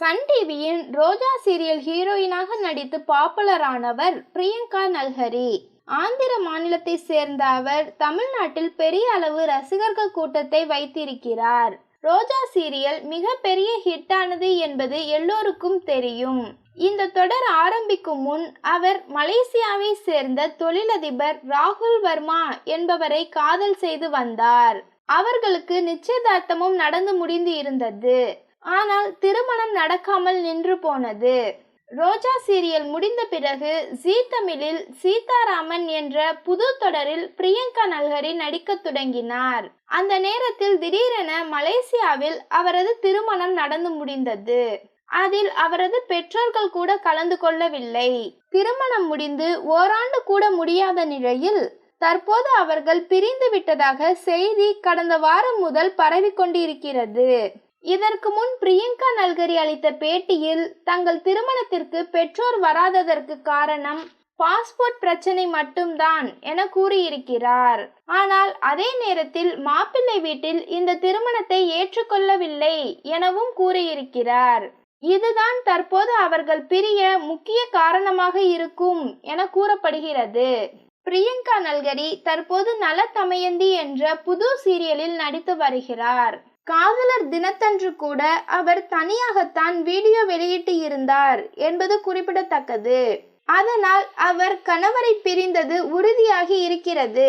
Sun டிவியின் ரோஜா serial ஹீரோயினாக நடித்து பாப்புலரானவர் பிரியங்கா நல்ஹரி. ஆந்திர மாநிலத்தை சேர்ந்த அவர் தமிழ்நாட்டில் பெரிய அளவு ரசிகர்கள் கூட்டத்தை வைத்திருக்கிறார். ரோஜா சீரியல் மிக பெரிய ஹிட்டானது என்பது எல்லோருக்கும் தெரியும். இந்த தொடர் ஆரம்பிக்கும் முன் அவர் மலேசியாவை சேர்ந்த தொழிலதிபர் ராகுல் வர்மா என்பவரை காதல் செய்து வந்தார். அவர்களுக்கு நிச்சயதார்த்தமும் நடந்து முடிந்து இருந்தது. ஆனால் திருமணம் நடக்காமல் நின்று போனது. ரோஜா சீரியல் முடிந்த பிறகு ஜீ தமிழில் சீதாராமன் என்ற புது தொடரில் பிரியங்கா நல்ஹரி நடிக்க தொடங்கினார். அந்த நேரத்தில் திடீரென மலேசியாவில் அவரது திருமணம் நடந்து முடிந்தது. அதில் அவரது பெற்றோர்கள் கூட கலந்து கொள்ளவில்லை. திருமணம் முடிந்து ஓராண்டு கூட முடியாத நிலையில் தற்போது அவர்கள் பிரிந்து விட்டதாக செய்தி கடந்த வாரம் முதல் பரவிக்கொண்டிருக்கிறது இதற்கு முன் பிரியங்கா நல்கரி அளித்த பேட்டியில் தங்கள் திருமணத்திற்கு பெற்றோர் வராததற்கு காரணம் பாஸ்போர்ட் பிரச்சனை மட்டும்தான் என கூறியிருக்கிறார். ஆனால் அதே நேரத்தில் மாப்பிள்ளை வீட்டில் இந்த திருமணத்தை ஏற்றுக்கொள்ளவில்லை எனவும் கூறியிருக்கிறார். இதுதான் தற்போது அவர்கள் பிரிய முக்கிய காரணமாக இருக்கும் என கூறப்படுகிறது. பிரியங்கா நல்கரி தற்போது நல தமயந்தி என்ற புது சீரியலில் நடித்து வருகிறார். காதலர் தினத்தன்று கூட அவர் தனியாகத்தான் வீடியோ வெளியிட்டு இருந்தார் என்பது குறிப்பிடத்தக்கது. அதனால் அவர் கணவரை பிரிந்தது உறுதியாகி இருக்கிறது.